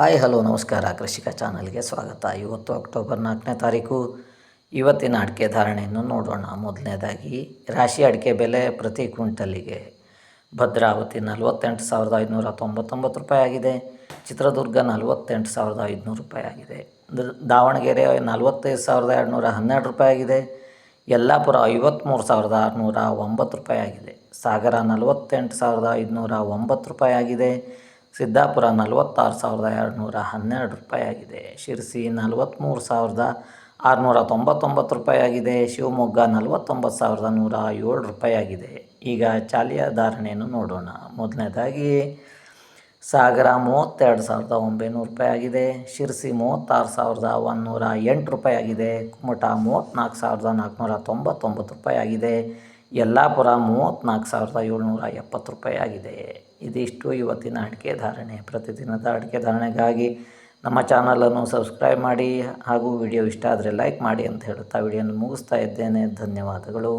Hi, hello, ನಮಸ್ಕಾರ. ಕೃಷಿಕ ಚಾನಲ್ಗೆ ಸ್ವಾಗತ. ಇವತ್ತು ಅಕ್ಟೋಬರ್ ನಾಲ್ಕನೇ ತಾರೀಕು. ಇವತ್ತಿನ ಅಡಿಕೆ ಧಾರಣೆಯನ್ನು ನೋಡೋಣ. ಮೊದಲನೇದಾಗಿ, ರಾಶಿ ಅಡಿಕೆ ಬೆಲೆ ಪ್ರತಿ ಕ್ವಿಂಟಲಿಗೆ. ಭದ್ರಾವತಿ ನಲವತ್ತೆಂಟು ಸಾವಿರದ ಐದುನೂರ ತೊಂಬತ್ತೊಂಬತ್ತು ರೂಪಾಯಿ ಆಗಿದೆ. ಚಿತ್ರದುರ್ಗ ನಲವತ್ತೆಂಟು ಸಾವಿರದ ಐದುನೂರು ರೂಪಾಯಿ ಆಗಿದೆ. ದಾವಣಗೆರೆ ನಲವತ್ತೈದು ಸಾವಿರದ ಎರಡುನೂರ ಹನ್ನೆರಡು ರೂಪಾಯಿ ಆಗಿದೆ. ಯಲ್ಲಾಪುರ ಐವತ್ತ್ಮೂರು ಸಾವಿರದ ಆರುನೂರ ಒಂಬತ್ತು ರೂಪಾಯಿ ಆಗಿದೆ. ಸಾಗರ ನಲವತ್ತೆಂಟು ಸಾವಿರದ ಐದುನೂರ ಒಂಬತ್ತು ರೂಪಾಯಿ ಆಗಿದೆ. ಸಿದ್ದಾಪುರ ನಲವತ್ತಾರು ಸಾವಿರದ ಎರಡುನೂರ ಹನ್ನೆರಡು ರೂಪಾಯಿ ಆಗಿದೆ ಶಿರಸಿ ನಲವತ್ತ್ಮೂರು ಸಾವಿರದ ಆರುನೂರ ತೊಂಬತ್ತೊಂಬತ್ತು ರೂಪಾಯಿ ಆಗಿದೆ ಶಿವಮೊಗ್ಗ ನಲವತ್ತೊಂಬತ್ತು ಸಾವಿರದ ನೂರ ಏಳು ರೂಪಾಯಿ ಆಗಿದೆ ಈಗ ಚಾಲಿಯ ಧಾರಣೆಯನ್ನು ನೋಡೋಣ. ಮೊದಲನೇದಾಗಿ, ಸಾಗರ ಮೂವತ್ತೆರಡು ಸಾವಿರದ ಒಂಬೈನೂರು ರೂಪಾಯಿ ಆಗಿದೆ ಶಿರಸಿ ಮೂವತ್ತಾರು ಸಾವಿರದ ಒಂದುನೂರ ಎಂಟು ರೂಪಾಯಿ ಆಗಿದೆ ಕುಮಟ ಮೂವತ್ತ್ನಾಲ್ಕು ಸಾವಿರದ ನಾಲ್ಕುನೂರ ತೊಂಬತ್ತೊಂಬತ್ತು ರೂಪಾಯಿ ಆಗಿದೆ ಯಲ್ಲಾಪುರ ಮೂವತ್ತ್ನಾಲ್ಕು ಸಾವಿರದ ಏಳ್ನೂರ ಎಪ್ಪತ್ತು ರೂಪಾಯಿ ಆಗಿದೆ ಇದಿಷ್ಟು ಇವತ್ತಿನ ಅಡಿಕೆ ಧಾರಣೆ. ಪ್ರತಿದಿನದ ಅಡಿಕೆ ಧಾರಣೆಗಾಗಿ ನಮ್ಮ ಚಾನಲನ್ನು ಸಬ್ಸ್ಕ್ರೈಬ್ ಮಾಡಿ ಹಾಗೂ ವಿಡಿಯೋ ಇಷ್ಟ ಆದರೆ ಲೈಕ್ ಮಾಡಿ ಅಂತ ಹೇಳುತ್ತಾ ವಿಡಿಯೋನ ಮುಗಿಸ್ತಾ ಇದ್ದೇನೆ. ಧನ್ಯವಾದಗಳು.